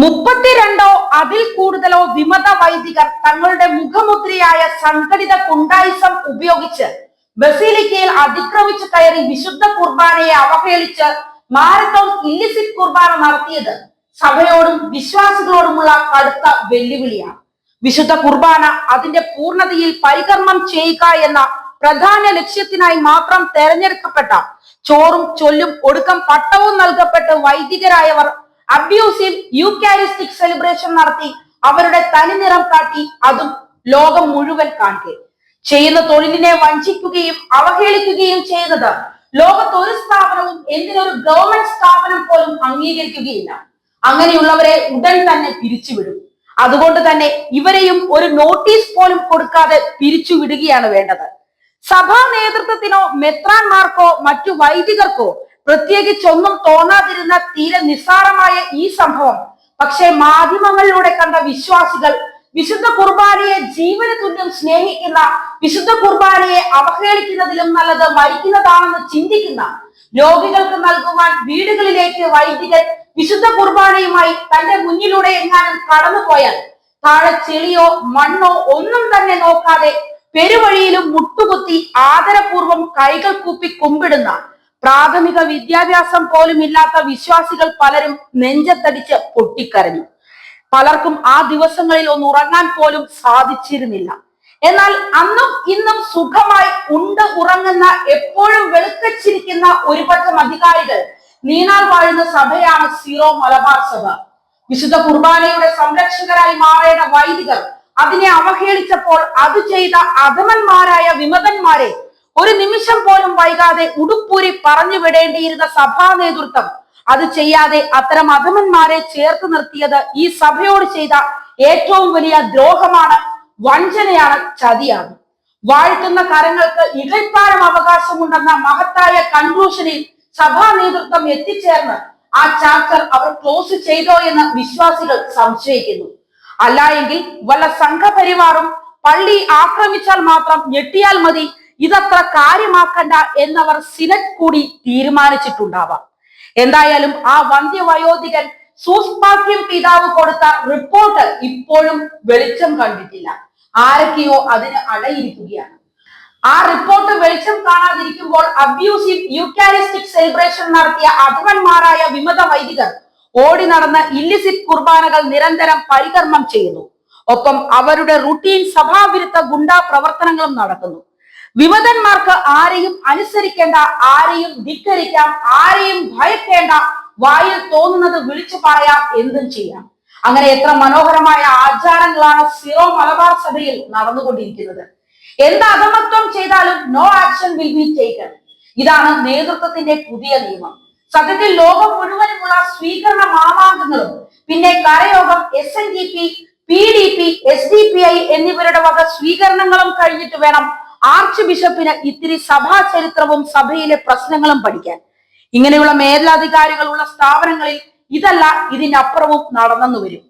മുപ്പത്തിരണ്ടോ അതിൽ കൂടുതലോ വിമത വൈദികർ തങ്ങളുടെ മുഖമുദ്രയായ സംഘടിത കുണ്ടായിസം ഉപയോഗിച്ച് ബസീലിക്കയിൽ അതിക്രമിച്ചു കയറി വിശുദ്ധ കുർബാനയെ അവഹേളിച്ച് മാരത്തോൺ ഇല്ലിസിറ്റ് കുർബാന നടത്തിയത് സഭയോടും വിശ്വാസികളോടുമുള്ള കടുത്ത വെല്ലുവിളിയാണ്. വിശുദ്ധ കുർബാന അതിന്റെ പൂർണതയിൽ പരികർമ്മം ചെയ്യുക എന്ന പ്രധാന ലക്ഷ്യത്തിനായി മാത്രം തെരഞ്ഞെടുക്കപ്പെട്ട ചോറും ചൊല്ലും ഒടുക്കം പട്ടവും നൽകപ്പെട്ട് വൈദികരായവർ അബ്യൂസീവ് യൂക്കാരിസ്റ്റിക് സെലിബ്രേഷൻ നടത്തി അവരുടെ തനിനിറം കാട്ടി അതും ലോകം മുഴുവൻ കാണുക ചെയ്യുന്ന തൊഴിലിനെ വഞ്ചിക്കുകയും അവഹേളിക്കുകയും ചെയ്യുന്നത് ലോകത്ത് ഒരു സ്ഥാപനവും എന്തിനൊരു ഗവൺമെന്റ് സ്ഥാപനം പോലും അംഗീകരിക്കുകയില്ല. അങ്ങനെയുള്ളവരെ ഉടൻ തന്നെ പിരിച്ചുവിടും. അതുകൊണ്ട് തന്നെ ഇവരെയും ഒരു നോട്ടീസ് പോലും കൊടുക്കാതെ പിരിച്ചുവിടുകയാണ് വേണ്ടത്. സഭാ നേതൃത്വത്തിനോ മെത്രാന്മാർക്കോ മറ്റു വൈദികർക്കോ പ്രത്യേകിച്ചൊന്നും തോന്നാതിരുന്ന തീരെ നിസ്സാരമായ ഈ സംഭവം. പക്ഷെ മാധ്യമങ്ങളിലൂടെ കണ്ട വിശ്വാസികൾ വിശുദ്ധ കുർബാനയെ ജീവന തുല്യം സ്നേഹിക്കുന്ന വിശുദ്ധ കുർബാനയെ അവഹേളിക്കുന്നതിലും നല്ലത് മരിക്കുന്നതാണെന്ന് ചിന്തിക്കുന്ന രോഗികൾക്ക് നൽകുവാൻ വീടുകളിലേക്ക് വൈദികൻ വിശുദ്ധ കുർബാനയുമായി തന്റെ മുന്നിലൂടെ എങ്ങാനും കടന്നുപോയാൽ താഴെ ചെളിയോ മണ്ണോ ഒന്നും തന്നെ നോക്കാതെ പെരുവഴിയിലും മുട്ടുകുത്തി ആദരപൂർവം കൈകൾ കൂപ്പി കുമ്പിടുന്ന പ്രാഥമിക വിദ്യാഭ്യാസം പോലും ഇല്ലാത്ത വിശ്വാസികൾ പലരും നെഞ്ചത്തടിച്ച് പൊട്ടിക്കരഞ്ഞു. പലർക്കും ആ ദിവസങ്ങളിൽ ഒന്ന് ഉറങ്ങാൻ പോലും സാധിച്ചിരുന്നില്ല. എന്നാൽ അന്നും ഇന്നും സുഖമായി ഉണ്ട് ഉറങ്ങുന്ന എപ്പോഴും വെളുക്കച്ചിരിക്കുന്ന ഒരുപറ്റം അധികാരികൾ നീനാൽ വാഴുന്ന സഭയാണ് സീറോ മലബാർ സഭ. വിശുദ്ധ കുർബാനയുടെ സംരക്ഷകരായി മാറേണ്ട വൈദികർ അതിനെ അവഹേളിച്ചപ്പോൾ അത് ചെയ്ത അധമന്മാരായ വിമതന്മാരെ ഒരു നിമിഷം പോലും വൈകാതെ ഉടുപ്പൂരി പറഞ്ഞു വിടേണ്ടിയിരുന്ന സഭാ നേതൃത്വം അത് ചെയ്യാതെ അത്തരം അധമന്മാരെ ചേർത്ത് നിർത്തിയത് ഈ സഭയോട് ചെയ്ത ഏറ്റവും വലിയ ദ്രോഹമാണ് വഞ്ചനയാണ് ചതിയാണ്. വാഴ്ത്തുന്ന കരങ്ങൾക്ക് ഇടയ്പ്പാരം അവകാശമുണ്ടെന്ന മഹത്തായ കൺക്ലൂഷനിൽ സഭാ നേതൃത്വം എത്തിച്ചേർന്ന് ആ ചാപ്റ്റർ അവർ ക്ലോസ് ചെയ്തോ എന്ന് വിശ്വാസികൾ സംശയിക്കുന്നു. അല്ല എങ്കിൽ വല്ല സംഘപരിവാറും പള്ളി ആക്രമിച്ചാൽ മാത്രം ഞെട്ടിയാൽ മതി ഇതത്ര കാര്യമാക്കണ്ട എന്നവർ സിനറ്റ് കൂടി തീരുമാനിച്ചിട്ടുണ്ടാവാം. എന്തായാലും ആ വന്ധ്യവയോധികൻ സൂസ്പാക്യം പിതാവ് കൊടുത്ത റിപ്പോർട്ട് ഇപ്പോഴും വെളിച്ചം കണ്ടിട്ടില്ല. ആരൊക്കെയോ അതിന് അടയിരിക്കുകയാണ്. ആ റിപ്പോർട്ട് വെളിച്ചം കാണാതിരിക്കുമ്പോൾ അബ്യൂസീവ് യൂക്കാരിസ്റ്റിക് സെലിബ്രേഷൻ നടത്തിയ അധവന്മാരായ വിമത വൈദികർ ഓടി നടന്ന് ഇല്ലിസിറ്റ് കുർബാനകൾ നിരന്തരം പരികർമ്മം ചെയ്യുന്നു. ഒപ്പം അവരുടെ റുട്ടീൻ സഭാവിരുദ്ധ ഗുണ്ടാ പ്രവർത്തനങ്ങളും നടക്കുന്നു. വിമതന്മാർക്ക് ആരെയും അനുസരിക്കേണ്ട ആരെയും ധിക്കരിക്കാം ആരെയും ഭയക്കേണ്ട വായിൽ തോന്നുന്നത് വിളിച്ചു പറയാം എന്തും ചെയ്യാം. അങ്ങനെ എത്ര മനോഹരമായ ആചാരങ്ങളാണ് സിറോ മലബാർ സഭയിൽ നടന്നുകൊണ്ടിരിക്കുന്നത്. എന്ത് അധമത്വം ചെയ്താലും no action will be taken ഇതാണ് നേതൃത്വത്തിന്റെ പുതിയ നിയമം. സത്യത്തിൽ ലോകം മുഴുവനുമുള്ള സ്വീകരണ മാമാങ്കങ്ങളും പിന്നെ കരയോഗം S N D P P D P S D P I എന്നിവരുടെ വക സ്വീകരണങ്ങളും കഴിഞ്ഞിട്ട് വേണം ആർച്ച് ബിഷപ്പിന് ഇത്തിരി സഭാ ചരിത്രവും സഭയിലെ പ്രശ്നങ്ങളും പഠിക്കാൻ. ഇങ്ങനെയുള്ള മേലധികാരികളുള്ള സ്ഥാപനങ്ങളിൽ ഇതല്ല ഇതിനപ്പുറവും നടന്നെന്നു വരും.